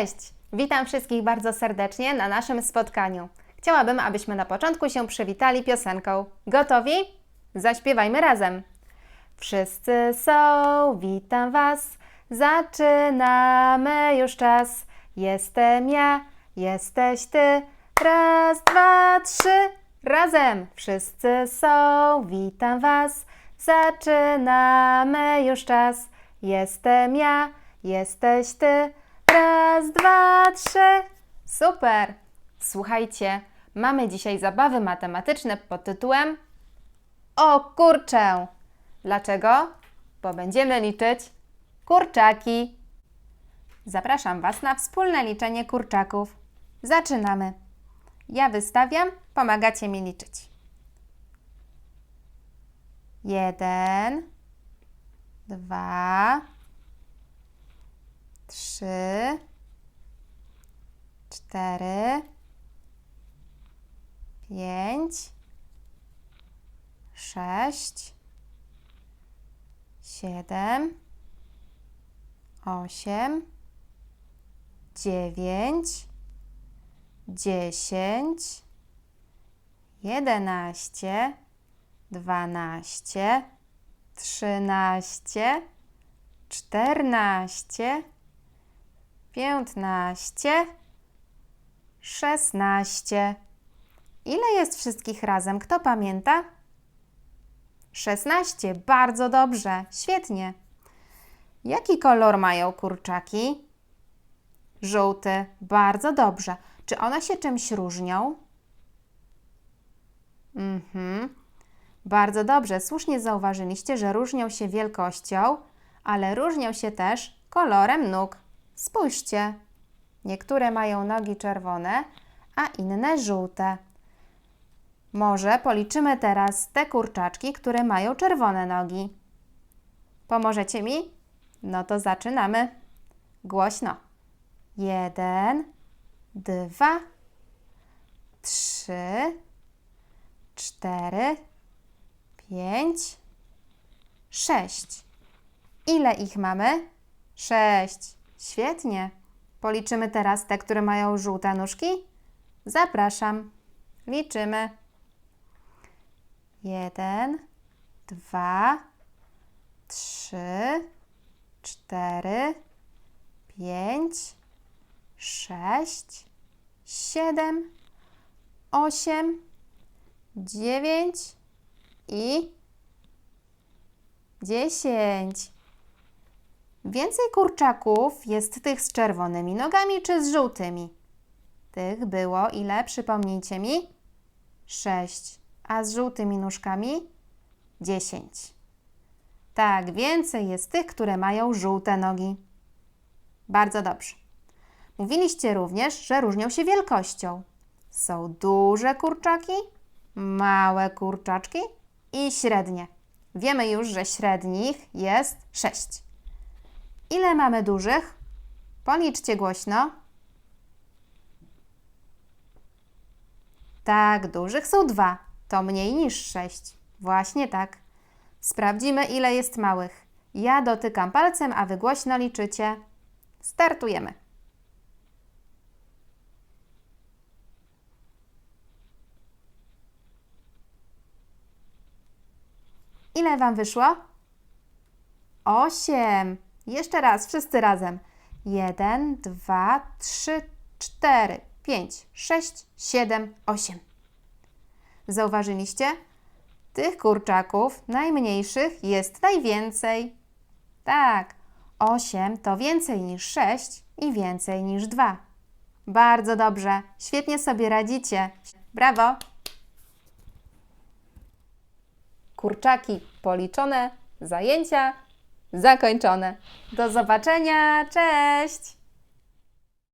Cześć! Witam wszystkich bardzo serdecznie na naszym spotkaniu. Chciałabym, abyśmy na początku się przywitali piosenką. Gotowi? Zaśpiewajmy razem. Wszyscy są, witam Was. Zaczynamy już czas. Jestem ja, jesteś Ty. Raz, dwa, trzy. Razem. Wszyscy są, witam Was. Zaczynamy już czas. Jestem ja, jesteś Ty. Raz, dwa, trzy. Super! Słuchajcie, mamy dzisiaj zabawy matematyczne pod tytułem O kurczę! Dlaczego? Bo będziemy liczyć kurczaki. Zapraszam Was na wspólne liczenie kurczaków. Zaczynamy. Ja wystawiam, pomagacie mi liczyć. Jeden, dwa, trzy, cztery, pięć, sześć, siedem, osiem, dziewięć, dziesięć, jedenaście, dwanaście, trzynaście, czternaście, piętnaście, szesnaście. Ile jest wszystkich razem? Kto pamięta? Szesnaście. Bardzo dobrze. Świetnie. Jaki kolor mają kurczaki? Żółty. Bardzo dobrze. Czy one się czymś różnią? Mhm. Bardzo dobrze. Słusznie zauważyliście, że różnią się wielkością, ale różnią się też kolorem nóg. Spójrzcie. Niektóre mają nogi czerwone, a inne żółte. Może policzymy teraz te kurczaczki, które mają czerwone nogi. Pomożecie mi? No to zaczynamy. Głośno. Jeden, dwa, trzy, cztery, pięć, sześć. Ile ich mamy? Sześć. Świetnie. Policzymy teraz te, które mają żółte nóżki? Zapraszam. Liczymy. Jeden, dwa, trzy, cztery, pięć, sześć, siedem, osiem, dziewięć i dziesięć. Więcej kurczaków jest tych z czerwonymi nogami czy z żółtymi? Tych było ile? Przypomnijcie mi. Sześć. A z żółtymi nóżkami? Dziesięć. Tak, więcej jest tych, które mają żółte nogi. Bardzo dobrze. Mówiliście również, że różnią się wielkością. Są duże kurczaki, małe kurczaczki i średnie. Wiemy już, że średnich jest sześć. Ile mamy dużych? Policzcie głośno. Tak, dużych są dwa. To mniej niż sześć. Właśnie tak. Sprawdzimy, ile jest małych. Ja dotykam palcem, a wy głośno liczycie. Startujemy. Ile wam wyszło? Osiem. Jeszcze raz, wszyscy razem. Jeden, dwa, trzy, cztery, pięć, sześć, siedem, osiem. Zauważyliście? Tych kurczaków najmniejszych jest najwięcej. Tak, osiem to więcej niż sześć i więcej niż dwa. Bardzo dobrze, świetnie sobie radzicie. Brawo! Kurczaki policzone, zajęcia zakończone. Do zobaczenia, cześć!